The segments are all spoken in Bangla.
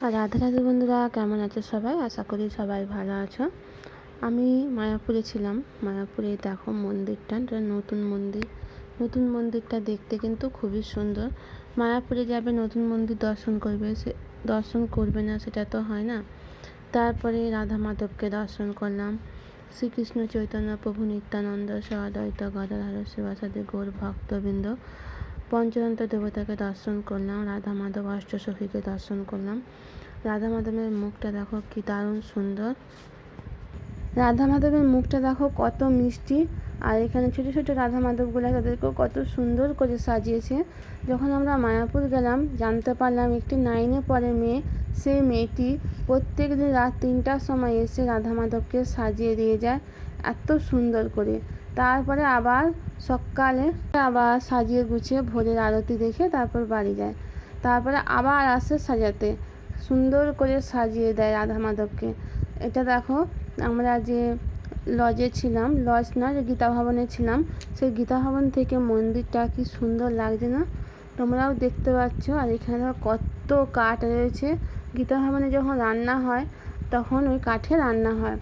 রাধে রাধে বন্ধুরা, কেমন আছো সবাই? আশা করি সবাই ভালো আছো। আমি মায়াপুরে ছিলাম। মায়াপুরে দেখো মন্দিরটা নতুন মন্দির। নতুন মন্দিরটা দেখতে কিন্তু খুবই সুন্দর। মায়াপুরে যাবে, নতুন মন্দির দর্শন করবে। সে দর্শন করবে না, সেটা তো হয় না। তারপরে রাধা মাধবকে দর্শন করলাম। শ্রীকৃষ্ণ চৈতন্য, প্রভু নিত্যানন্দ সহদয়িত গদাধর শিবাসাদি গৌর ভক্তবৃন্দ। পঞ্চতন্ত্র দেবতাকে দর্শন করলাম, রাধা মাধব অষ্টসখীকে দর্শন করলাম। রাধা মাধবের মুখটা দেখো কি দারুণ সুন্দর। রাধা মাধবের মুখটা দেখো কত মিষ্টি। আর এখানে ছোটো ছোটো রাধা মাধবগুলো তাদেরকেও কত সুন্দর করে সাজিয়েছে। যখন আমরা মায়াপুর গেলাম, জানতে পারলাম একটি নাইনে পরে মেয়ে সেই মেয়েটি প্রত্যেক দিন রাত তিনটার সময় এসে রাধা মাধবকে সাজিয়ে দিয়ে যায়, এত সুন্দর করে। তারপরে আবার সকালে আবার সাজিয়ে গুছিয়ে ভোরের আরতি দেখে তারপর বাড়ি যায়। তারপরে আবার আসে সাজাতে। সুন্দর করে সাজিয়ে দেয় রাধা মাধবকে। এটা দেখো, আমরা যে লজে ছিলাম লজ না, যে গীতা ভবনে ছিলাম, সেই গীতা ভবন থেকে মন্দিরটা কি সুন্দর লাগছে না? তোমরাও দেখতে পাচ্ছ, আর এখানে কত কাঠ রয়েছে। গীতা ভবনে যখন রান্না হয়, তখন ওই কাঠে রান্না হয়।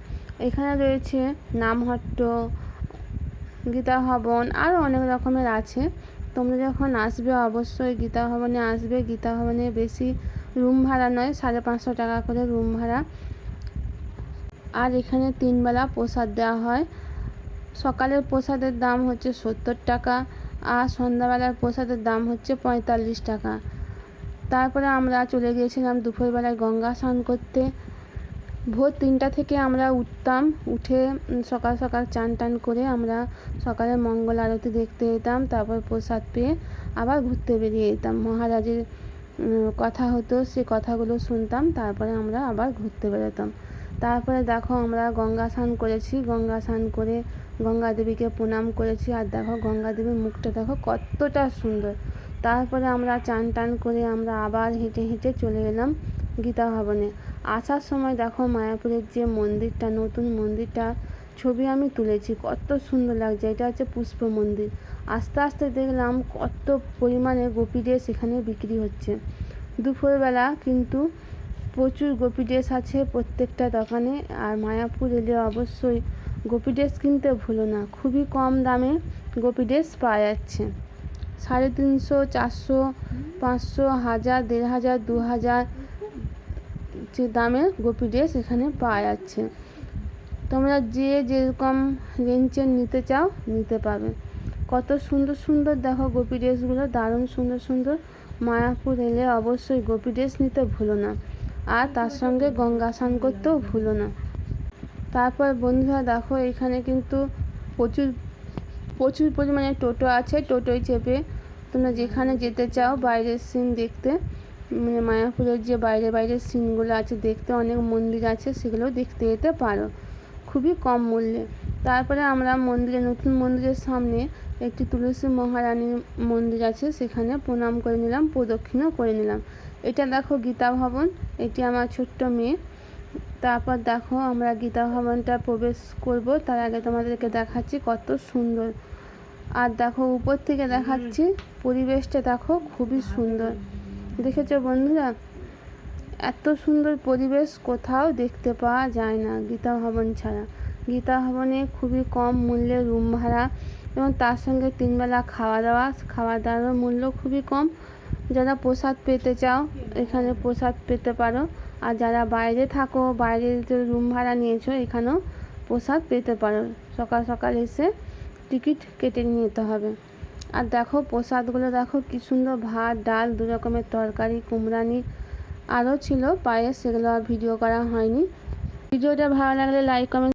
এখানে রয়েছে নামহট্ট গীতা ভবন আরও অনেক রকমের আছে। তোমরা যখন আসবে অবশ্যই গীতা ভবনে আসবে। গীতা ভবনে বেশি রুম ভাড়া নয়, সাড়ে পাঁচশো টাকা করে রুম ভাড়া। আর এখানে তিনবেলা প্রসাদ দেওয়া হয়। সকালের প্রসাদের দাম হচ্ছে সত্তর টাকা আর সন্ধ্যাবেলার প্রসাদের দাম হচ্ছে পঁয়তাল্লিশ টাকা। তারপরে আমরা চলে গিয়েছিলাম দুপুরবেলায় গঙ্গা স্নান করতে। ভোর তিনটা থেকে আমরা উঠতাম, উঠে সকাল সকাল চান টান করে আমরা সকালে মঙ্গল আরতি দেখতে যেতাম, তারপর প্রসাদ পেয়ে আবার ঘুরতে বেরিয়ে যেতাম। মহারাজের কথা হতো, সে কথাগুলো শুনতাম, তারপরে আমরা আবার ঘুরতে বেরোতাম। তারপরে দেখো আমরা গঙ্গা স্নান করেছি, গঙ্গা স্নান করে গঙ্গা দেবীকে প্রণাম করেছি। আর দেখো গঙ্গা দেবীর মুখটা দেখো কতটা সুন্দর। তারপরে আমরা চান টান করে আমরা আবার হেঁটে হেঁটে চলে গেলাম গীতা ভবনে। আসার সময় দেখো মায়াপুরের যে মন্দিরটা, নতুন মন্দিরটা, ছবি আমি তুলেছি। কত সুন্দর লাগছে। এটা হচ্ছে পুষ্প মন্দির। আস্তে আস্তে দেখলাম কত পরিমাণে গোপী ড্রেস এখানে বিক্রি হচ্ছে। দুপুরবেলা কিন্তু প্রচুর গোপী ড্রেস আছে প্রত্যেকটা দোকানে। আর মায়াপুর এলে অবশ্যই গোপী ড্রেস কিনতে ভুলো না। খুবই কম দামে গোপী ড্রেস পাওয়া যাচ্ছে। সাড়ে তিনশো, চারশো, পাঁচশো, হাজার, দেড় হাজার, দু হাজার যে দামের গোপী ড্রেস এখানে পাওয়া যাচ্ছে। তোমরা যে যেরকম রেঞ্জের নিতে চাও নিতে পাবে কত সুন্দর সুন্দর দেখো গোপী ড্রেসগুলো, দারুণ সুন্দর সুন্দর। মায়াপুর এলে অবশ্যই গোপী ড্রেস নিতে ভুলো না। আর তার সঙ্গে গঙ্গা স্নান করতেও ভুলো না। তারপর বন্ধুরা দেখো, এখানে কিন্তু প্রচুর প্রচুর পরিমাণে টোটো আছে। টোটোয় চেপে তোমরা যেখানে যেতে চাও বাইরের সিন দেখতে। মানে মায়াপুরের যে বাইরে বাইরের সিনগুলো আছে, দেখতে অনেক মন্দির আছে সেগুলো দেখতে যেতে পারো। খুবই কম মূল্যে। তারপরে আমরা মন্দিরে, নতুন মন্দিরের সামনে একটি তুলসী মহারানীর মন্দির আছে, সেখানে প্রণাম করে নিলাম, প্রদক্ষিণও করে নিলাম। এটা দেখো গীতা ভবন, এটি আমার ছোট্ট মেয়ে। তারপর দেখো আমরা গীতা ভবনটা প্রবেশ করব, তার আগে তোমাদেরকে দেখাচ্ছি কত সুন্দর। আর দেখো উপর থেকে দেখাচ্ছি, পরিবেশটা দেখো খুবই সুন্দর। দেখেছ বন্ধুরা? এত সুন্দর পরিবেশ কোথাও দেখতে পাওয়া যায় না গীতা ভবন ছাড়া। গীতা ভবনে খুবই কম মূল্যে রুম ভাড়া এবং তার সঙ্গে তিনবেলা খাওয়া দাওয়া, খাওয়া দাওয়ার মূল্য খুবই কম। যারা প্রসাদ পেতে চাও, এখানে প্রসাদ পেতে পারো। আর যারা বাইরে থাকো, বাইরে রুম ভাড়া নিয়েছো, এখানেও প্রসাদ পেতে পারো। সকাল সকাল এসে টিকিট কেটে নিতে হবে। আর দেখো প্রসাদগুলো দেখো কী সুন্দর ভাত, ডাল, দু রকমের তরকারি, কুমড়ানি। আরও ছিল পায়েস, সেগুলো আর ভিডিও করা হয়নি। ভিডিওটা ভালো লাগলে লাইক কমেন্ট